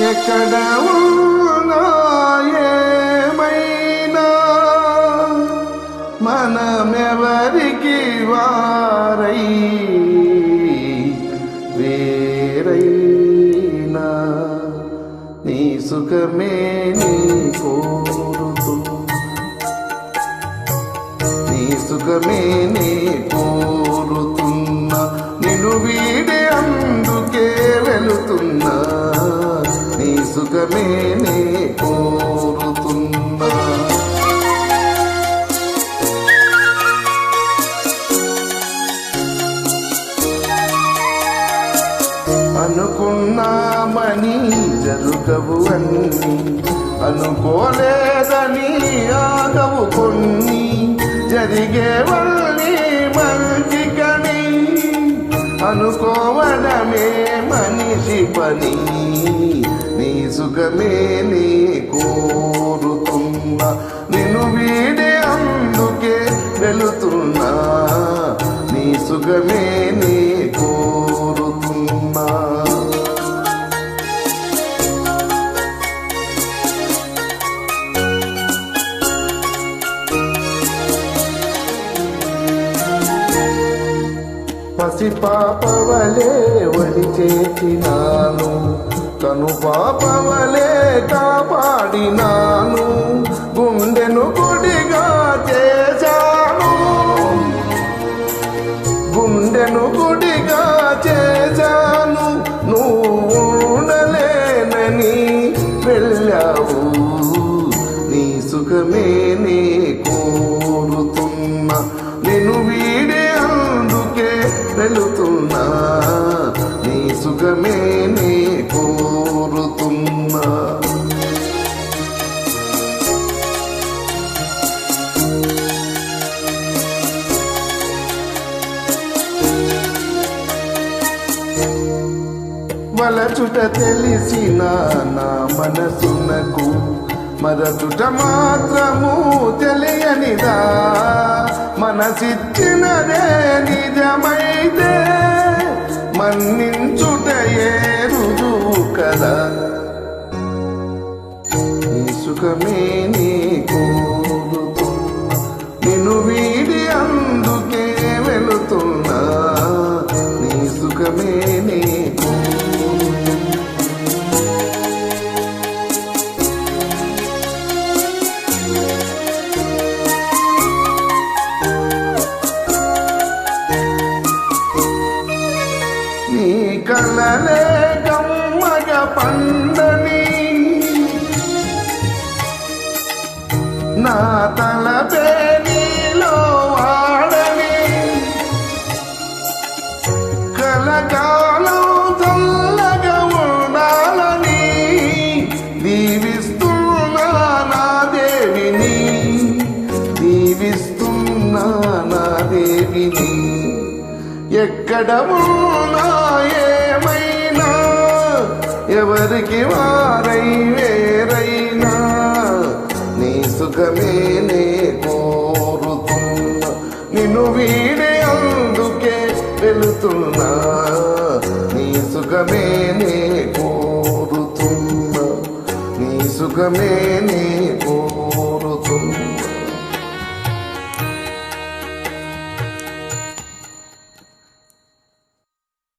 ఎక్కడ ఉన్నా ఏమైనా? మనమెవరికి వారై వేరైనా? నీ సుఖమే అనుకున్నామని జరుగవు అన్ని. అనుకోలేదని ఆగవు కొన్ని. జరిగేవన్నీ మంచికని అనుకోవడమే మనిషి పని. నీ సుఖమే నీకో. పసి పాపవలే వడి చేసినాను. తను పాపవలే కాపాడినాను. గుండెను గుడిగా చేశాను. గుండెను గుడిగా చేశాను. నువ్వు ఉండలేనని వెళ్ళావు. నీ సుఖమే నీ కోరుతున్నా. నీ సుఖమే నీ కోరుతున్నా. వలచుట తెలిసిన నా మనసునకు మరచుట మాత్రము తెలియనిదా. మనసిచ్చినదే నిజమైతే మన్నించుటయే రుజువు కదా. నీ సుఖమే నీ కోరుతున్నా. నిన్ను వీడి అందుకే వెళుతున్నా. నీ సుఖమే నీ నీ కలలే గమ్మగ పండని నా తలపే నీలో వాడని. కలకాలం చల్లగా ఉండాలని దీవిస్తున్నా నా దేవిని. దీవిస్తున్నా నా దేవిని. ఎక్కడ ఉన్నా సుఖమే నే కోరుతున్నా. నిన్ను వీడే అందుకే వెళుతున్నా. నీ సుఖమే నే కోరుతున్నా. నీ సుఖమే నే